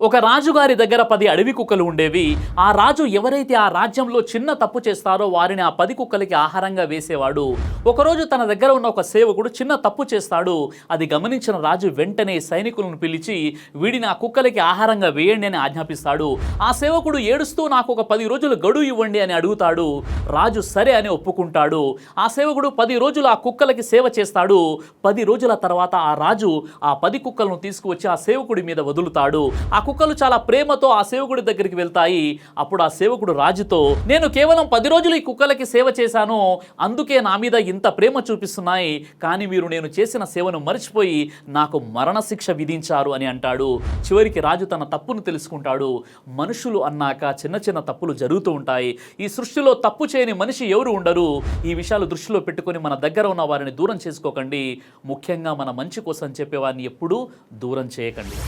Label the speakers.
Speaker 1: ఒక రాజుగారి దగ్గర పది అడవి కుక్కలు ఉండేవి. ఆ రాజు ఎవరైతే ఆ రాజ్యంలో చిన్న తప్పు చేస్తారో వారిని ఆ పది కుక్కలకి ఆహారంగా వేసేవాడు. ఒకరోజు తన దగ్గర ఉన్న ఒక సేవకుడు చిన్న తప్పు చేస్తాడు. అది గమనించిన రాజు వెంటనే సైనికులను పిలిచి వీడిని ఆ కుక్కలకి ఆహారంగా వేయండి అని ఆజ్ఞాపిస్తాడు. ఆ సేవకుడు ఏడుస్తూ నాకు ఒక పది రోజులు గడువు ఇవ్వండి అని అడుగుతాడు. రాజు సరే అని ఒప్పుకుంటాడు. ఆ సేవకుడు పది రోజులు ఆ కుక్కలకి సేవ చేస్తాడు. పది రోజుల తర్వాత ఆ రాజు ఆ పది కుక్కలను తీసుకువచ్చి ఆ సేవకుడి మీద వదులుతాడు. ఆ కుక్కలు చాలా ప్రేమతో ఆ సేవకుడి దగ్గరికి వెళ్తాయి. అప్పుడు ఆ సేవకుడు రాజుతో నేను కేవలం పది రోజులు ఈ కుక్కలకి సేవ చేశాను. అందుకే నా మీద ఇంత ప్రేమ చూపిస్తున్నాయి. కానీ మీరు నేను చేసిన సేవను మర్చిపోయి నాకు మరణశిక్ష విధించారు అని అంటాడు. చివరికి రాజు తన తప్పును తెలుసుకుంటాడు. మనుషులు అన్నాక చిన్న చిన్న తప్పులు జరుగుతూ ఉంటాయి. ఈ సృష్టిలో తప్పు చేయని మనిషి ఎవరు ఉండరు. ఈ విషయాలు దృష్టిలో పెట్టుకొని మన దగ్గర ఉన్న వారిని దూరం చేసుకోకండి. ముఖ్యంగా మన మంచి కోసం చెప్పేవారిని ఎప్పుడూ దూరం చేయకండి.